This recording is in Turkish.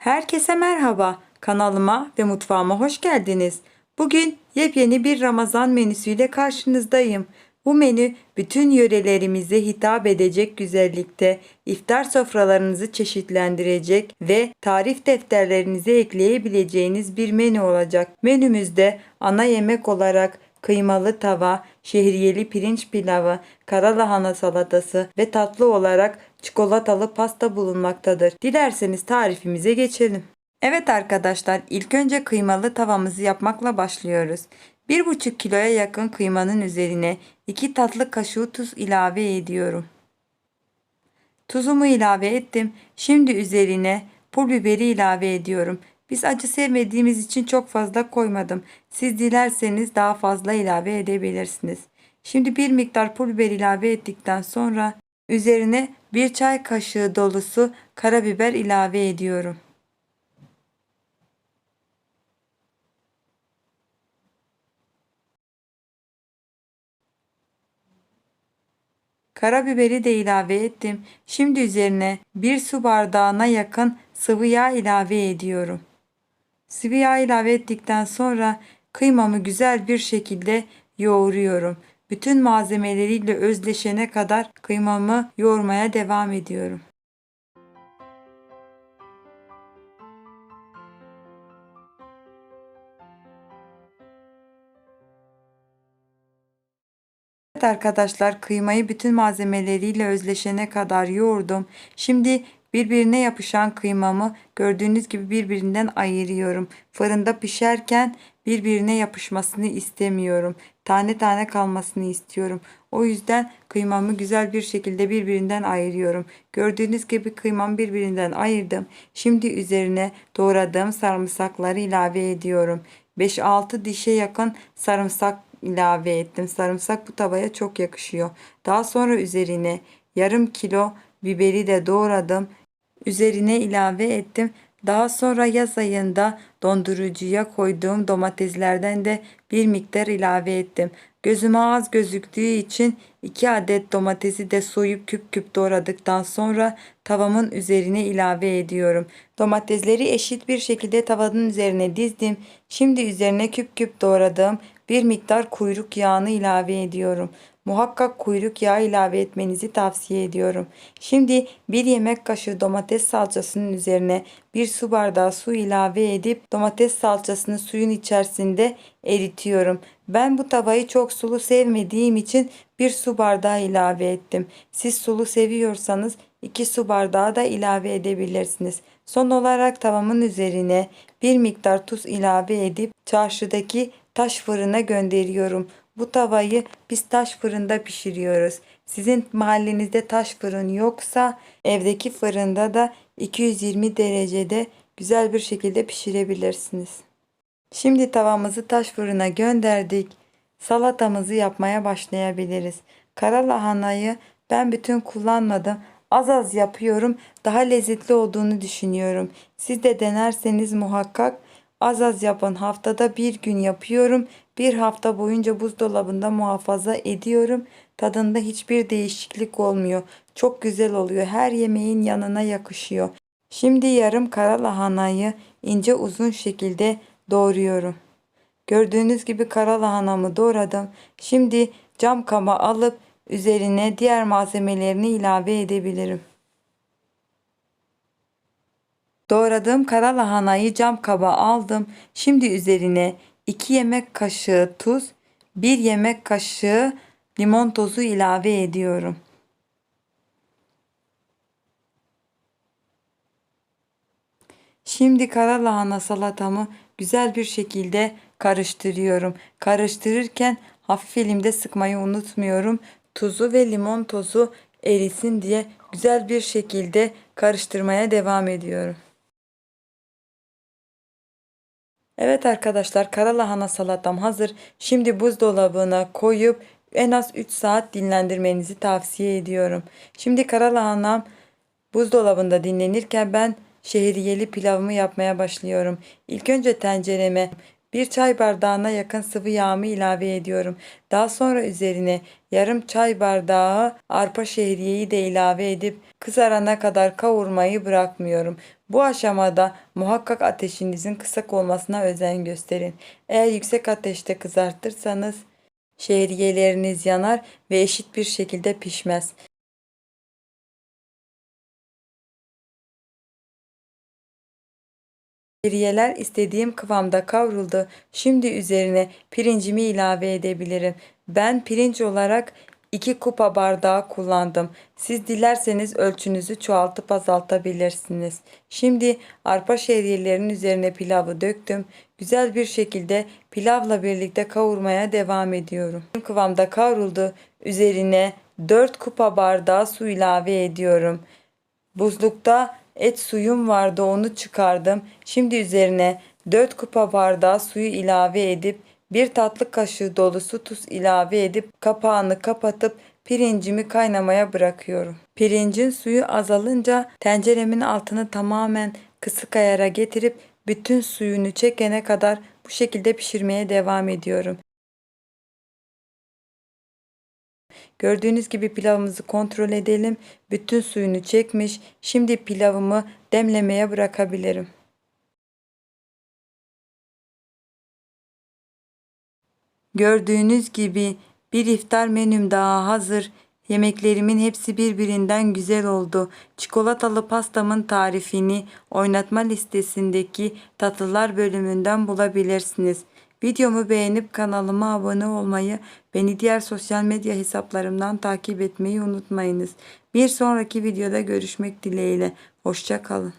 Herkese merhaba. Kanalıma ve mutfağıma hoş geldiniz. Bugün yepyeni bir Ramazan menüsüyle karşınızdayım. Bu menü bütün yörelerimize hitap edecek güzellikte, iftar sofralarınızı çeşitlendirecek ve tarif defterlerinize ekleyebileceğiniz bir menü olacak. Menümüzde ana yemek olarak kıymalı tava, şehriyeli pirinç pilavı, kara salatası ve tatlı olarak çikolatalı pasta bulunmaktadır. Dilerseniz tarifimize geçelim. Evet arkadaşlar ilk önce kıymalı tavamızı yapmakla başlıyoruz. 1,5 kiloya yakın kıymanın üzerine 2 tatlı kaşığı tuz ilave ediyorum. Tuzumu ilave ettim. Şimdi üzerine pul biberi ilave ediyorum. Biz acı sevmediğimiz için çok fazla koymadım. Siz dilerseniz daha fazla ilave edebilirsiniz. Şimdi bir miktar pul biber ilave ettikten sonra üzerine bir çay kaşığı dolusu karabiber ilave ediyorum. Karabiberi de ilave ettim. Şimdi üzerine bir su bardağına yakın sıvı yağ ilave ediyorum. Sıvı yağ ilave ettikten sonra kıymamı güzel bir şekilde yoğuruyorum. Bütün malzemeleriyle özleşene kadar kıymamı yoğurmaya devam ediyorum. Evet arkadaşlar kıymayı bütün malzemeleriyle özleşene kadar yoğurdum. Şimdi birbirine yapışan kıymamı gördüğünüz gibi birbirinden ayırıyorum. Fırında pişerken birbirine yapışmasını istemiyorum. Tane tane kalmasını istiyorum. O yüzden kıymamı güzel bir şekilde birbirinden ayırıyorum. Gördüğünüz gibi kıymamı birbirinden ayırdım. Şimdi üzerine doğradığım sarımsakları ilave ediyorum. 5-6 dişe yakın sarımsak ilave ettim. Sarımsak bu tavaya çok yakışıyor. Daha sonra üzerine yarım kilo biberi de doğradım. Üzerine ilave ettim. Daha sonra yaz ayında dondurucuya koyduğum domateslerden de bir miktar ilave ettim. Gözüme az gözüktüğü için 2 adet domatesi de soyup küp küp doğradıktan sonra tavamın üzerine ilave ediyorum. Domatesleri eşit bir şekilde tavanın üzerine dizdim. Şimdi üzerine küp küp doğradığım bir miktar kuyruk yağını ilave ediyorum. Muhakkak kuyruk yağı ilave etmenizi tavsiye ediyorum. Şimdi bir yemek kaşığı domates salçasının üzerine bir su bardağı su ilave edip domates salçasını suyun içerisinde eritiyorum. Ben bu tavayı çok sulu sevmediğim için bir su bardağı ilave ettim. Siz sulu seviyorsanız 2 su bardağı da ilave edebilirsiniz. Son olarak tavamın üzerine bir miktar tuz ilave edip çarşıdaki taş fırına gönderiyorum. Bu tavayı biz taş fırında pişiriyoruz. Sizin mahallenizde taş fırın yoksa evdeki fırında da 220 derecede güzel bir şekilde pişirebilirsiniz. Şimdi tavamızı taş fırına gönderdik. Salatamızı yapmaya başlayabiliriz. Kara lahanayı ben bütün kullanmadım. Az az yapıyorum. Daha lezzetli olduğunu düşünüyorum. Siz de denerseniz muhakkak az az yapın. Haftada bir gün yapıyorum. Bir hafta boyunca buzdolabında muhafaza ediyorum. Tadında hiçbir değişiklik olmuyor. Çok güzel oluyor. Her yemeğin yanına yakışıyor. Şimdi yarım kara lahanayı ince uzun şekilde doğruyorum. Gördüğünüz gibi kara lahanamı doğradım. Şimdi cam kaba alıp üzerine diğer malzemelerini ilave edebilirim. Doğradığım kara lahanayı cam kaba aldım. Şimdi üzerine 2 yemek kaşığı tuz, 1 yemek kaşığı limon tozu ilave ediyorum. Şimdi kara lahana salatamı güzel bir şekilde karıştırıyorum. Karıştırırken hafif elimde sıkmayı unutmuyorum. Tuzu ve limon tozu erisin diye güzel bir şekilde karıştırmaya devam ediyorum. Evet arkadaşlar kara lahana salatam hazır. Şimdi buzdolabına koyup en az 3 saat dinlendirmenizi tavsiye ediyorum. Şimdi kara lahanam buzdolabında dinlenirken ben şehriyeli pilavımı yapmaya başlıyorum. İlk önce tencereme Bir çay bardağına yakın sıvı yağımı ilave ediyorum. Daha sonra üzerine yarım çay bardağı arpa şehriyeyi de ilave edip kızarana kadar kavurmayı bırakmıyorum. Bu aşamada muhakkak ateşinizin kısık olmasına özen gösterin. Eğer yüksek ateşte kızartırsanız şehriyeleriniz yanar ve eşit bir şekilde pişmez. Şehriyeler istediğim kıvamda kavruldu. Şimdi üzerine pirincimi ilave edebilirim. Ben pirinç olarak 2 kupa bardağı kullandım. Siz dilerseniz ölçünüzü çoğaltıp azaltabilirsiniz. Şimdi arpa şehriyelerinin üzerine pilavı döktüm. Güzel bir şekilde pilavla birlikte kavurmaya devam ediyorum. Kıvamda kavruldu. Üzerine 4 kupa bardağı su ilave ediyorum. Buzlukta et suyum vardı onu çıkardım. Şimdi üzerine 4 kupa bardağı suyu ilave edip bir tatlı kaşığı dolusu tuz ilave edip kapağını kapatıp pirincimi kaynamaya bırakıyorum. Pirincin suyu azalınca tenceremin altını tamamen kısık ayara getirip bütün suyunu çekene kadar bu şekilde pişirmeye devam ediyorum. Gördüğünüz gibi pilavımızı kontrol edelim. Bütün suyunu çekmiş. Şimdi pilavımı demlemeye bırakabilirim. Gördüğünüz gibi bir iftar menüm daha hazır. Yemeklerimin hepsi birbirinden güzel oldu. Çikolatalı pastamın tarifini oynatma listesindeki tatlılar bölümünden bulabilirsiniz. Videomu beğenip kanalıma abone olmayı, beni diğer sosyal medya hesaplarımdan takip etmeyi unutmayınız. Bir sonraki videoda görüşmek dileğiyle. Hoşça kalın.